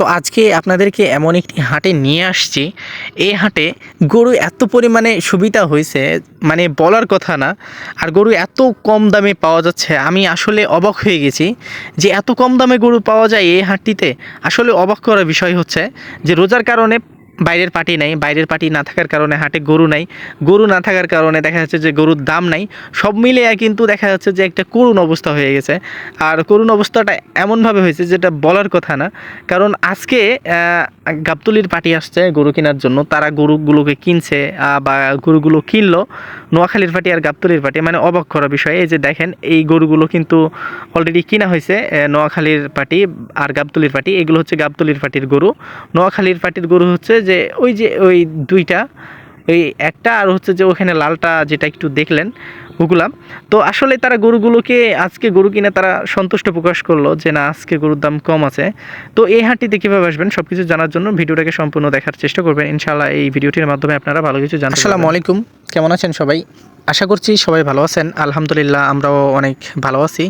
তো আজকে আপনাদেরকে এমন একটি হাটে নিয়ে আসছি। এই হাটে গরু এত পরিমাণে সুবিধা হয়েছে মানে বলার কথা না, আর গরু এত কম দামে পাওয়া যাচ্ছে। আমি আসলে অবাক হয়ে গেছি যে এত কম দামে গরু পাওয়া যায় এই হাটটিতে। আসলে অবাক করার বিষয় হচ্ছে যে রোজার কারণে বাইরের পার্টি নাই, বাইরের পার্টি না থাকার কারণে হাটে গরু নাই। গরু না থাকার কারণে দেখা যাচ্ছে যে গরুর দাম নাই। সব মিলিয়ে কিন্তু দেখা যাচ্ছে যে একটা করুণ অবস্থা হয়ে গেছে। আর করুণ অবস্থাটা এমনভাবে হয়েছে যেটা বলার কথা না। কারণ আজকে গাবতলির পার্টি আসছে গরু কেনার জন্য। তারা গরুগুলোকে কিনছে বা গরুগুলো কিনলো। নোয়াখালীর পার্টি আর গাবতলির পার্টি মানে অবাক করা বিষয়। এই যে দেখেন, এই গরুগুলো কিন্তু অলরেডি কিনা হয়েছে নোয়াখালীর পার্টি আর গাবতলির পার্টি এগুলো হচ্ছে গাবতলির পার্টির গরু। নোয়াখালীর পার্টির গরু হচ্ছে যে ওই যে ওই দুইটা, ওই একটা আর হচ্ছে যে ওখানে লালটা যেটা একটু দেখলেন, ওগুলাম। তো আসলে তারা গরুগুলোকে আজকে গরু কিনে তারা সন্তুষ্ট প্রকাশ করল যে না, আজকে গরুর দাম কম আছে। তো এই হাটটিতে কীভাবে আসবেন সব কিছু জানার জন্য ভিডিওটাকে সম্পূর্ণ দেখার চেষ্টা করবেন। ইনশাআল্লাহ এই ভিডিওটির মাধ্যমে আপনারা ভালো কিছু জানেন আসসালামু আলাইকুম। কেমন আছেন সবাই? আশা করছি সবাই ভালো আছেন। আলহামদুলিল্লাহ আমরাও অনেক ভালো আছি।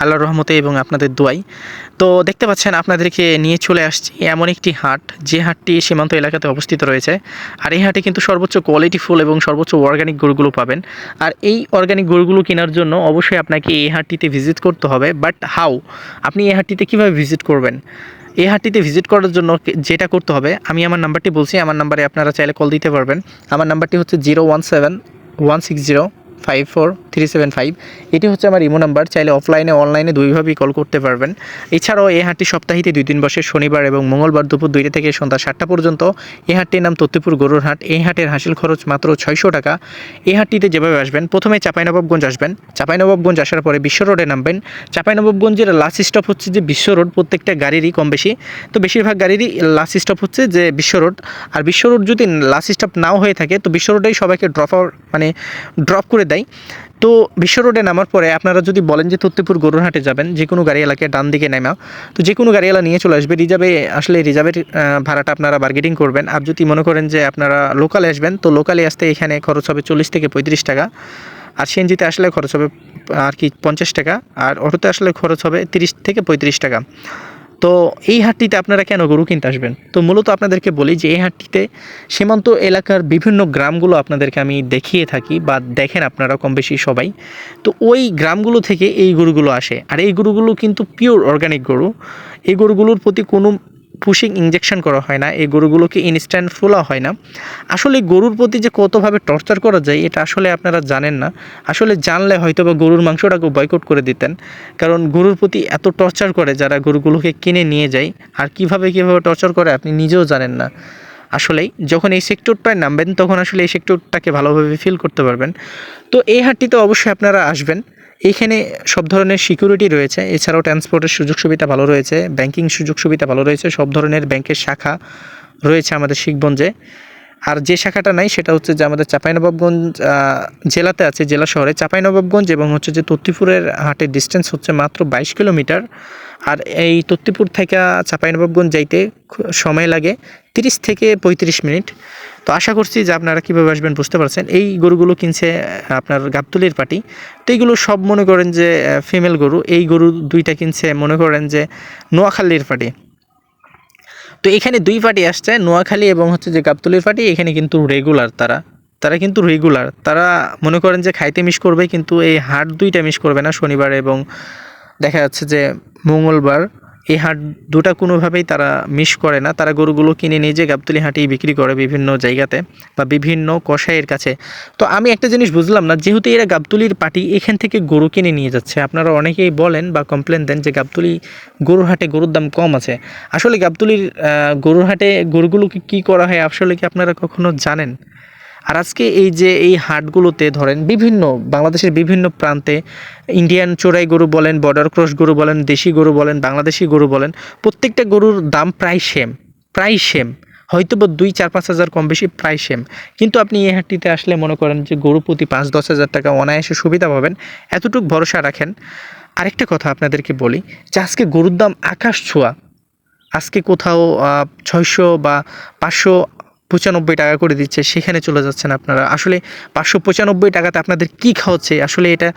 আল্লাহর রহমতে এবং আপনাদের দোয়াই তো দেখতে পাচ্ছেন, আপনাদেরকে নিয়ে চলে আসছি এমন একটি হাট। যে হাটটি সীমান্ত এলাকাতে অবস্থিত রয়েছে। আর এই হাটে কিন্তু সর্বোচ্চ কোয়ালিটি ফুল এবং সর্বোচ্চ অর্গানিক গরুগুলো পাবেন। আর এই অর্গানিক গরুগুলো কেনার জন্য অবশ্যই আপনাকে এই হাটটিতে ভিজিট করতে হবে। বাট হাউ আপনি এই হাটটিতে কীভাবে ভিজিট করবেন? এই হাটটিতে ভিজিট করার জন্য যেটা করতে হবে, আমি আমার নাম্বারটি বলছি। আমার নাম্বারে আপনারা চাইলে কল দিতে পারবেন। আমার নাম্বারটি হচ্ছে zero one seven one six zero five four three seven five এটি হচ্ছে আমার ইমো নাম্বার, চাইলে অফলাইনে অনলাইনে দুইভাবেই কল করতে পারবেন। এছাড়াও এই হাটটি সপ্তাহিতে দুই দিন বসে, শনিবার এবং মঙ্গলবার দুপুর দুইটা থেকে সন্ধ্যা সাতটা পর্যন্ত। এই হাটটির নাম তত্ত্বপুর গরুর হাট। এই হাটের হাসিল খরচ মাত্র ছয়শো টাকা। এই হাটটিতে যেভাবে আসবেন, প্রথমে চাঁপাইনবাবগঞ্জ আসবেন। চাঁপাইনবাবগঞ্জ আসার পরে বিশ্ব রোডে নামবেন। চাঁপাইনবাবগঞ্জের লাস্ট স্টপ হচ্ছে যে বিশ্ব রোড, প্রত্যেকটা গাড়িরই কম বেশি। তো বেশিরভাগ গাড়িরই লাস্ট স্টপ হচ্ছে যে বিশ্ব রোড। আর বিশ্ব রোড যদি লাস্ট স্টপ নাও হয়ে থাকে, তো বিশ্ব রোডেই সবাইকে ড্রপ মানে ড্রপ করে দেয়। তো বিশ্ব রোডে নামার পরে আপনারা যদি বলেন যে তত্ত্বপুর গরুরহাটে যাবেন, যে কোনো গাড়ি এলাকায় ডান দিকে নেমা, তো যে কোনো গাড়ি এলা নিয়ে চলে আসবে। রিজার্ভে আসলে রিজার্ভের ভাড়াটা আপনারা বার্গেটিং করবেন। আর যদি মনে করেন যে আপনারা লোকালে আসবেন, তো লোকালে আসতে এখানে খরচ হবে চল্লিশ থেকে পঁয়ত্রিশ টাকা। আর সিএনজিতে আসলে খরচ হবে আর কি পঞ্চাশ টাকা। আর অটোতে আসলে খরচ হবে তিরিশ থেকে পঁয়ত্রিশ টাকা। তো এই হাটটিতে আপনারা কেন গরু কিনতে আসবেন? তো মূলত আপনাদেরকে বলি যে এই হাটটিতে সীমান্ত এলাকার বিভিন্ন গ্রামগুলো আপনাদেরকে আমি দেখিয়ে থাকি বা দেখেন আপনারা কম বেশি সবাই। তো ওই গ্রামগুলো থেকে এই গরুগুলো আসে। আর এই গরুগুলো কিন্তু পিওর অর্গানিক গরু। এই গরুগুলোর প্রতি কোনো পুশিং ইঞ্জেকশন করা হয় না, এই গরুগুলোকে ইনস্ট্যান্ট ফোলা হয় না। আসলে গরুর প্রতি যে কতভাবে টর্চার করা যায়, এটা আসলে আপনারা জানেন না। আসলে জানলে হয়তো বা গরুর মাংসটাকে বয়কট করে দিতেন। কারণ গরুর প্রতি এত টর্চার করে যারা গরুগুলোকে কিনে নিয়ে যায়, আর কীভাবে কীভাবে টর্চার করে আপনি নিজেও জানেন না। আসলেই যখন এই সেক্টরটায় নামবেন, তখন আসলে এই সেক্টরটাকে ভালোভাবে ফিল করতে পারবেন। তো এই হাটটিতে অবশ্যই আপনারা আসবেন। এইখানে সব ধরনের সিকিউরিটি রয়েছে। এছাড়াও ট্রান্সপোর্টের সুযোগ সুবিধা ভালো রয়েছে ব্যাংকিং সুযোগ সুবিধা ভালো রয়েছে, সব ধরনের ব্যাংকের শাখা রয়েছে আমাদের শিখগঞ্জে। আর যে শাখাটা নাই, সেটা হচ্ছে যে আমাদের চাঁপাইনবাবগঞ্জ জেলাতে আছে, জেলা শহরে চাঁপাইনবাবগঞ্জ এবং হচ্ছে যে তত্তিপুরের হাটের ডিস্টেন্স হচ্ছে মাত্র বাইশ কিলোমিটার। আর এই তত্তিপুর থেকে চাঁপাইনবাবগঞ্জ যাইতে সময় লাগে তিরিশ থেকে পঁয়ত্রিশ মিনিট। তো আশা করছি যে আপনারা কীভাবে আসবেন বুঝতে পারছেন। এই গরুগুলো কিনছে আপনার গাবতুলির পার্টি তো এইগুলো সব মনে করেন যে ফিমেল গরু। এই গরু দুইটা কিনছে, মনে করেন যে, নোয়াখালীর পার্টি তো এখানে দুই পার্টি আসছে, নোয়াখালী এবং হচ্ছে যে গাবতলির পার্টি এখানে কিন্তু রেগুলার তারা। তারা কিন্তু রেগুলার তারা মনে করেন যে খাইতে মিস করবে, কিন্তু এই হাট দুইটা মিস করবে না শনিবার এবং দেখা যাচ্ছে যে মঙ্গলবার এই হাট দুটা কোনোভাবেই তারা মিস করে না। তারা গরুগুলো কিনে নিয়ে যে গাবতলি হাটেই বিক্রি করে বিভিন্ন জায়গাতে বা বিভিন্ন কষাইয়ের কাছে। তো আমি একটা জিনিস বুঝলাম না, যেহেতু এরা গাবতলির পার্টি এখান থেকে গরু কিনে নিয়ে যাচ্ছে, আপনারা অনেকেই বলেন বা কমপ্লেন দেন যে গাবতলি গরুর হাটে গরুর দাম কম আছে। আসলে গাবতলির গরুর হাটে গরুগুলোকে কি করা হয়, আসলে কি আপনারা কখনো জানেন? আর আজকে এই যে এই হাটগুলোতে ধরেন বিভিন্ন, বাংলাদেশের বিভিন্ন প্রান্তে ইন্ডিয়ান চোরাই গরু বলেন বর্ডার ক্রস গরু বলেন, দেশি গরু বলেন, বাংলাদেশি গরু বলেন, প্রত্যেকটা গরুর দাম প্রায় সেম প্রায় সেম হয়তো বা দুই, চার, পাঁচ হাজার কম বেশি প্রায় সেম কিন্তু আপনি এই হাটটিতে আসলে মনে করেন যে গরু প্রতি পাঁচ, দশ হাজার টাকা অনায়াসে সুবিধা পাবেন, এতটুকু ভরসা রাখেন। আরেকটা কথা আপনাদেরকে বলি, যে আজকে গরুর দাম আকাশ ছোঁয়া। আজকে কোথাও ছয়শো বা পাঁচশো পঁচানব্বই টাকা করে দিচ্ছে, সেখানে চলে যাচ্ছেন আপনারা। আসলে পাঁচশো পঁচানব্বই টাকাতে আপনাদের কি খাওয়াচ্ছে? আসলে এটা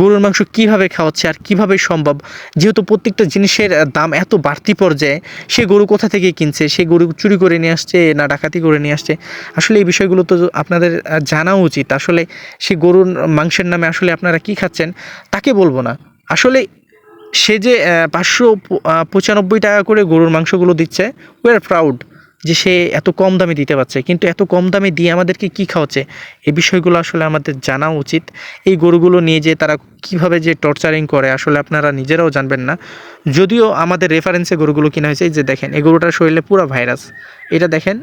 গরুর মাংস কীভাবে খাওয়াচ্ছে আর কীভাবে সম্ভব? যেহেতু প্রত্যেকটা জিনিসের দাম এত বাড়তি পর্যায়ে, সে গরু কোথা থেকে কিনছে? সে গরু চুরি করে নিয়ে আসছে না ডাকাতি করে নিয়ে আসছে? আসলে এই বিষয়গুলো তো আপনাদের জানা উচিত। আসলে সে গরুর মাংসের নামে আসলে আপনারা কি খাচ্ছেন, তাকে বলব না। আসলে সে যে পাঁচশো পঁচানব্বই টাকা করে গরুর মাংসগুলো দিচ্ছে উই আর প্রাউড যে সে এত কম দামে দিতে পারছে, কিন্তু এত কম দামে দিয়ে আমাদেরকে কী খাওয়াচ্ছে? এই বিষয়গুলো আসলে আমাদের জানা উচিত। এই গরুগুলো নিয়ে যে তারা কীভাবে যে টর্চারিং করে, আসলে আপনারা নিজেরাও জানবেন না। যদিও আমাদের রেফারেন্সে গরুগুলো কিনা হয়েছে যে দেখেন, এই গরুটার শরীরে পুরো ভাইরাস এটা দেখেন,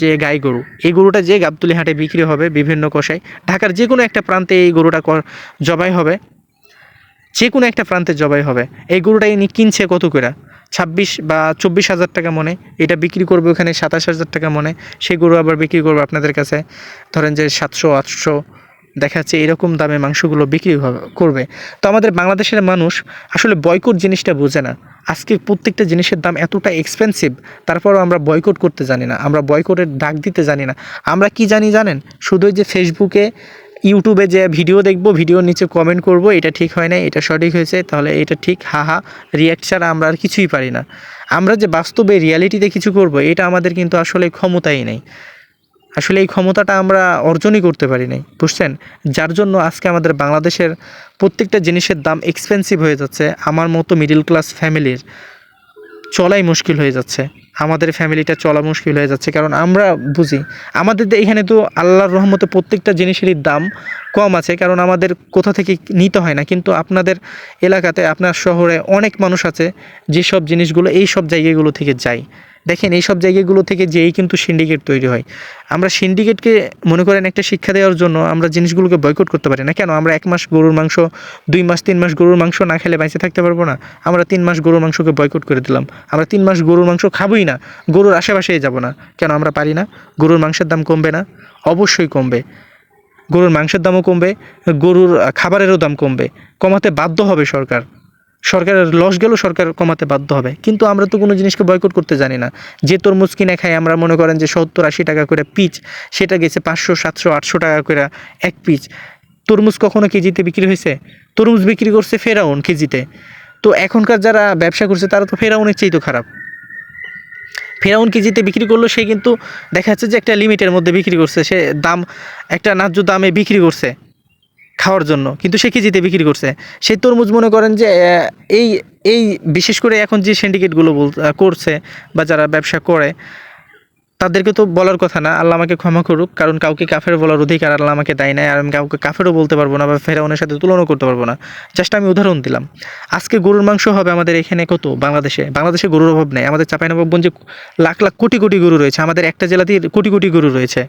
যে গাই গরু। এই গরুটা যে গাবতুলি হাটে বিক্রি হবে বিভিন্ন কষায়। ঢাকার যে কোনো একটা প্রান্তে এই গরুটা জবাই হবে। যে কোনো একটা প্রান্তে জবাই হবে। এই গরুটা ইনি কিনছে কত করে? ছাব্বিশ বা চব্বিশ হাজার টাকা মনে। এটা বিক্রি করবে ওখানে সাতাশ হাজার টাকা মনে। সেই গরু আবার বিক্রি করবে আপনাদের কাছে। ধরেন যে সাতশো, আটশো দেখা যাচ্ছে এরকম দামে মাংসগুলো বিক্রি করবে। তো আমাদের বাংলাদেশের মানুষ আসলে বয়কট জিনিসটা বোঝে না। আজকে প্রত্যেকটা জিনিসের দাম এতটা এক্সপেন্সিভ তারপরও আমরা বয়কট করতে জানি না। আমরা বয়কটের ডাক দিতে জানি না। আমরা কি জানি জানেন? শুধু ওই যে ফেসবুকে ইউটিউবে যে ভিডিও দেখব, ভিডিওর নিচে কমেন্ট করব, এটা ঠিক হয় না এটা সঠিক হয়েছে, তাহলে এটা ঠিক হা হা রিয়াক্ট ছাড়া আমরা আর কিছুই পারি না। আমরা যে বাস্তবে রিয়ালিটিতে কিছু করব, এটা আমাদের কিন্তু আসলে ক্ষমতাই নেই। আসলে এই ক্ষমতাটা আমরা অর্জনই করতে পারি নাই, বুঝছেন? যার জন্য আজকে আমাদের বাংলাদেশের প্রত্যেকটা জিনিসের দাম এক্সপেন্সিভ হয়ে যাচ্ছে, আমার মতো মিডিল ক্লাস ফ্যামিলির চলাই মুশকিল হয়ে যাচ্ছে। আমাদের ফ্যামিলিটা চলা মুশকিল হয়ে যাচ্ছে, কারণ আমরা বুঝি, আমাদের এখানে তো আল্লাহর রহমতে প্রত্যেকটা জিনিসেরই দাম কম আছে, কারণ আমাদের কোথা থেকে নিতে হয় না, কিন্তু আপনাদের এলাকাতে, আপনার শহরে অনেক মানুষ আছে, যেসব জিনিসগুলো, এই সব জায়গাগুলো থেকে যায়। দেখেন এই সব জায়গাগুলো থেকে যেই কিন্তু সিন্ডিকেট তৈরি হয়। আমরা সিন্ডিকেটকে মনে করেন একটা শিক্ষা দেওয়ার জন্য আমরা জিনিসগুলোকে বয়কট করতে পারি না। কেন? আমরা এক মাস গরুর মাংস, দুই মাস, তিন মাস গরুর মাংস না খেলে বেঁচে থাকতে পারব না। আমরা তিন মাস গরুর মাংসকে বয়কট করে দিলাম। আমরা তিন মাস গরুর মাংস খাবোই না। গরুর আশেপাশেই যাব না। কেন? আমরা পারি না। গরুর মাংসের দাম কমবে না? অবশ্যই কমবে। গরুর মাংসের দামও কমবে। গরুর খাবারেরও দাম কমবে। কমাতে বাধ্য হবে সরকার। সরকারের লস গেলেও সরকার কমাতে বাধ্য হবে। কিন্তু আমরা তো কোনো জিনিসকে বয়কট করতে জানি না। যে তরমুজ কিনে খাই আমরা মনে করেন যে সত্তর আশি টাকা করে পিচ সেটা গেছে পাঁচশো, সাতশো, আটশো টাকা করে এক পিচ তরমুজ কখনো কেজিতে বিক্রি হয়েছে? তরমুজ বিক্রি করছে ফেরাউন কেজিতে। তো এখনকার যারা ব্যবসা করছে, তারা তো ফেরাউনের চেয়েই তো খারাপ। ফেরাউন কেজিতে বিক্রি করল, সে কিন্তু দেখা যাচ্ছে যে একটা লিমিটের মধ্যে বিক্রি করছে। সে দাম, একটা ন্যায্য দামে বিক্রি করছে। খাওয়ার জন্য। কিন্তু সে কেজিতে বিক্রি করছে? সেই তরমুজ মনে করেন যে এই এই বিশেষ করে এখন যে সিন্ডিকেটগুলো বল করছে বা যারা ব্যবসা করে, তাদেরকে তো বলার কথা না। আল্লাহ আমাকে ক্ষমা করুক, কারণ কাউকে কাফের বলার অধিকার আল্লাহ আমাকে দেয় নাই, আর আমি কাউকে কাফেরও বলতে পারব না বা ফেরাউনের সাথে তুলনাও করতে পারব না। জাস্ট আমি উদাহরণ দিলাম। আজকে গরুর মাংস হবে আমাদের এখানে কত বাংলাদেশে? বাংলাদেশে গরুর অভাব নেই। আমাদের চাঁপাইনবাবগঞ্জে লাখ লাখ কোটি কোটি গরু রয়েছে। আমাদের একটা জেলাতেই কোটি কোটি গরু রয়েছে।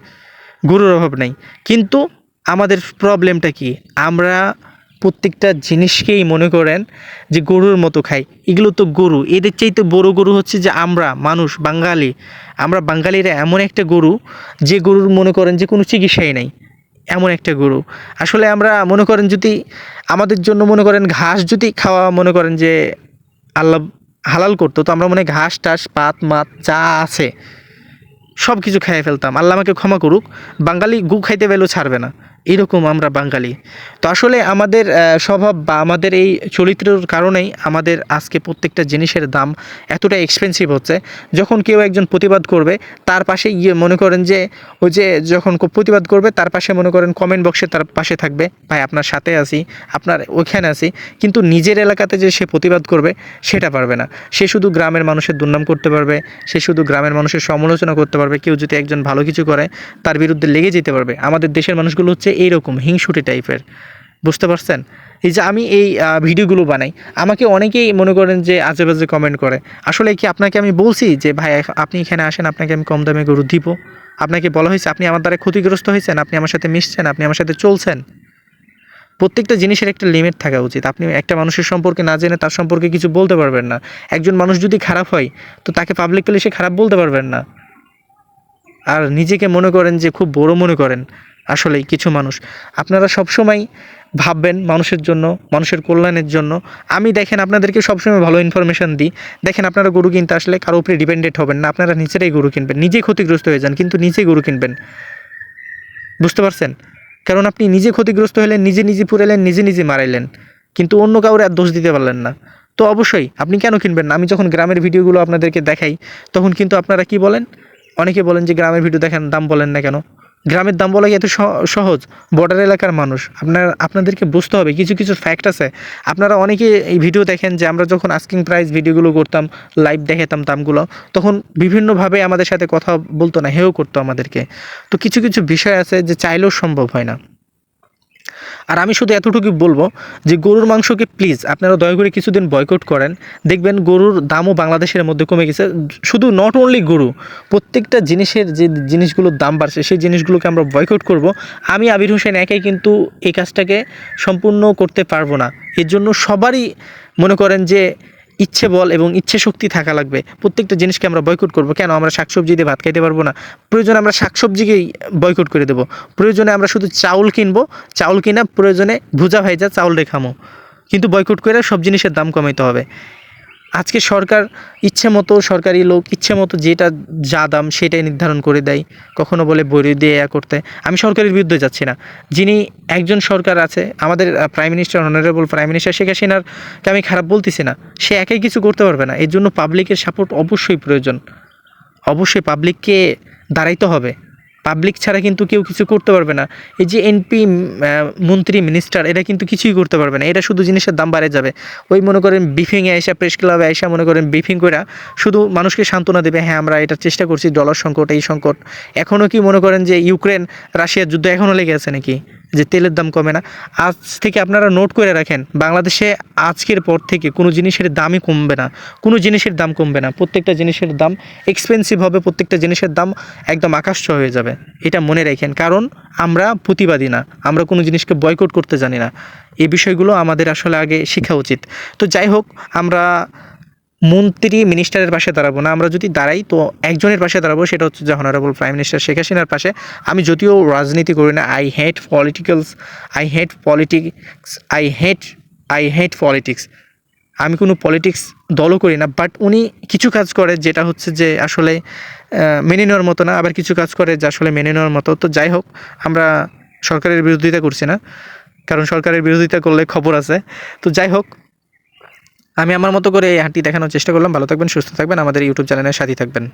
গরুর অভাব নেই। কিন্তু আমাদের প্রবলেমটা কি? আমরা প্রত্যেকটা জিনিসকেই মনে করেন যে গরুর মতো খাই। এগুলো তো গরু। এদের চাইতে বড় গরু হচ্ছে যে আমরা, মানুষ, বাঙালি। আমরা বাঙালিরা এমন একটা গরু যে গরুর মনে করেন যে কোনো চিকিৎসাই নাই। এমন একটা গরু। আসলে আমরা মনে করেন যদি আমাদের জন্য মনে করেন ঘাস যদি খাওয়া মনে করেন যে আল্লাহ হালাল করতো, তো আমরা মনে ঘাস, টাস, পাত, মাত, যা আছে সব কিছু খেয়ে ফেলতাম। আল্লাহ আমাকে ক্ষমা করুক। বাঙালি গু খাইতে পেলেও ছাড়বে না। এরকম আমরা বাঙালি। তো আসলে আমাদের স্বভাব বা আমাদের এই চরিত্রের কারণেই আমাদের আজকে প্রত্যেকটা জিনিসের দাম এতটা এক্সপেন্সিভ হচ্ছে। যখন কেউ একজন প্রতিবাদ করবে, তার পাশে গিয়ে মনে করেন যে, ওই যে যখন প্রতিবাদ করবে, তার পাশে মনে করেন কমেন্ট বক্সে তার পাশে থাকবে, ভাই, আপনার সাথে আছি, আপনার ওইখানে আছি। কিন্তু নিজের এলাকাতে যে সে প্রতিবাদ করবে, সেটা পারবে না। সে শুধু গ্রামের মানুষের দুর্নাম করতে পারবে, সে শুধু গ্রামের মানুষের সমালোচনা করতে পারবে, কেউ যদি একজন ভালো কিছু করে, তার বিরুদ্ধে লেগে যেতে পারবে। আমাদের দেশের মানুষগুলো হচ্ছে এইরকম হিংসুটি টাইপের, বুঝতে পারছেন? এই যে আমি এই ভিডিওগুলো বানাই, আমাকে অনেকেই মনে করেন যে আজে বাজে কমেন্ট করে। আসলে কি আপনাকে আমি বলছি যে, ভাই আপনি এখানে আসেন, আপনাকে আমি কম দামে গরু দিব। আপনাকে বলা হয়েছে, আপনি আমার দ্বারা ক্ষতিগ্রস্ত হয়েছেন, আপনি আমার সাথে মিশছেন, আপনি আমার সাথে চলছেন। প্রত্যেকটা জিনিসের একটা লিমিট থাকা উচিত। আপনি একটা মানুষের সম্পর্কে না জেনে তার সম্পর্কে কিছু বলতে পারবেন না। একজন মানুষ যদি খারাপ হয়, তো তাকে পাবলিক প্লেসে খারাপ বলতে পারবেন না। আর নিজেকে মনে করেন যে খুব বড় মনে করেন। আসলেই কিছু মানুষ। আপনারা সবসময় ভাববেন মানুষের জন্য, মানুষের কল্যাণের জন্য। আমি দেখেন আপনাদেরকে সবসময় ভালো ইনফরমেশান দিই। দেখেন আপনারা গরু কিনতে আসলে কারও উপরে ডিপেন্ডেন্ট হবেন না। আপনারা নিজেরাই গরু কিনবেন। নিজেই ক্ষতিগ্রস্ত হয়ে যান, কিন্তু নিজেই গরু কিনবেন। বুঝতে পারছেন? কারণ আপনি নিজে ক্ষতিগ্রস্ত হলেন, নিজে নিজে পুরাইলেন নিজে নিজে মারাইলেন। কিন্তু অন্য কাউরে আর দোষ দিতে পারলেন না। তো অবশ্যই, আপনি কেন কিনবেন না? আমি যখন গ্রামের ভিডিওগুলো আপনাদেরকে দেখাই, তখন কিন্তু আপনারা কি বলেন? অনেকে বলেন যে, গ্রামের ভিডিও দেখেন, দাম বলেন না কেন? গ্রামের দাম বলা এত সহ- সহজ? বর্ডার এলাকার মানুষ। আপনার, আপনাদেরকে বুঝতে হবে, কিছু কিছু ফ্যাক্ট আছে। আপনারা অনেকে এই ভিডিও দেখেন যে আমরা যখন আস্কিং প্রাইস ভিডিওগুলো করতাম লাইভ দেখাতাম দামগুলো, তখন বিভিন্নভাবে আমাদের সাথে কথা বলতো না হেও করতো আমাদেরকে। তো কিছু কিছু বিষয় আছে যে চাইলেও সম্ভব হয় না। আর আমি শুধু এতটুকু বলব যে গরুর মাংসকে প্লিজ আপনারা দয়া করে কিছুদিন বয়কট করেন। দেখবেন গরুর দামও বাংলাদেশের মধ্যে কমে গেছে। শুধু নট অনলি গরু, প্রত্যেকটা জিনিসের যে জিনিসগুলোর দাম বাড়ছে, সেই জিনিসগুলোকে আমরা বয়কট করব। আমি আবির হোসেন একাই কিন্তু এই কাজটাকে সম্পূর্ণ করতে পারব না। এর জন্য সবারই মনে করেন যে ইচ্ছে বল এবং ইচ্ছে শক্তি থাকা লাগবে। প্রত্যেকটা জিনিসকে আমরা বয়কট করব। কেন? আমরা শাকসবজি দিয়ে ভাত খাইতে পারব না। প্রয়োজনে আমরা শাকসবজিকেই বয়কট করে দেবো। প্রয়োজনে আমরা শুধু চাউল কিনবো। চাউল কিনা প্রয়োজনে ভুজা ভাইজা চাউল রেখামো। কিন্তু বয়কট করে সব জিনিসের দাম কমাইতে হবে। আজকে সরকার ইচ্ছে মতো, সরকারি লোক ইচ্ছে মতো যেটা যা দাম সেটাই নির্ধারণ করে দেয়। কখনো বলে বই দিয়ে এ করতে। আমি সরকারের বিরুদ্ধে যাচ্ছি না। যিনি একজন সরকার আছে, আমাদের prime minister honourable prime minister Sheikh হাসিনারকে আমি খারাপ বলতেছি না। সে একাই কিছু করতে পারবে না। এর জন্য পাবলিকের সাপোর্ট অবশ্যই প্রয়োজন। অবশ্যই পাবলিককে দাঁড়াইতে হবে। পাবলিক ছাড়া কিন্তু কেউ কিছু করতে পারবে না। এই যে এনপি মন্ত্রী মিনিস্টার এরা কিন্তু কিছুই করতে পারবে না। এটা শুধু জিনিসের দাম বাড়ে যাবে। ওই মনে করেন বিফিংয়ে এসে প্রেস ক্লাবে এসা মনে করেন ব্রিফিং করে শুধু মানুষকে সান্ত্বনা দেবে হ্যাঁ আমরা এটা চেষ্টা করছি ডলার সংকট, এই সংকট। এখনও কি মনে করেন যে ইউক্রেন রাশিয়ার যুদ্ধ এখনও লেগে আছে নাকি? যে তেলের দাম কমে না। আজ থেকে আপনারা নোট করে রাখেন, বাংলাদেশে আজকের পর থেকে কোনো জিনিসের দামই কমবে না। কোনো জিনিসের দাম কমবে না। প্রত্যেকটা জিনিসের দাম এক্সপেন্সিভ হবে, প্রত্যেকটা জিনিসের দাম একদম আকাশ হয়ে যাবে। এটা মনে রাখেন, কারণ আমরা প্রতিবাদী না। আমরা কোনো জিনিসকে বয়কট করতে জানি না। এই বিষয়গুলো আমাদের আসলে আগে শেখা উচিত। তো যাই হোক, আমরা মন্ত্রী মিনিস্টারের পাশে দাঁড়াবো না। আমরা যদি দাঁড়াই, তো একজনের পাশে দাঁড়াবো, সেটা হচ্ছে যে হনারেবল প্রাইম মিনিস্টার শেখ হাসিনার পাশে। আমি যদিও রাজনীতি করি না I hate politicals I hate politics I hate I hate politics আমি কোনো পলিটিক্স দলও করি না বাট উনি কিছু কাজ করে যেটা হচ্ছে যে আসলে মেনে নেওয়ার মতো না, আবার কিছু কাজ করে যে আসলে মেনে নেওয়ার মতো। তো যাই হোক, আমরা সরকারের বিরোধিতা করছি না, কারণ সরকারের বিরোধিতা করলে খবর আছে। তো যাই হোক আমি আমার মতো করে এই হাঁটি দেখানোর চেষ্টা করলাম। ভালো থাকবেন, সুস্থ থাকবেন। আমাদের ইউটিউব চ্যানেলের সাথে থাকবেন।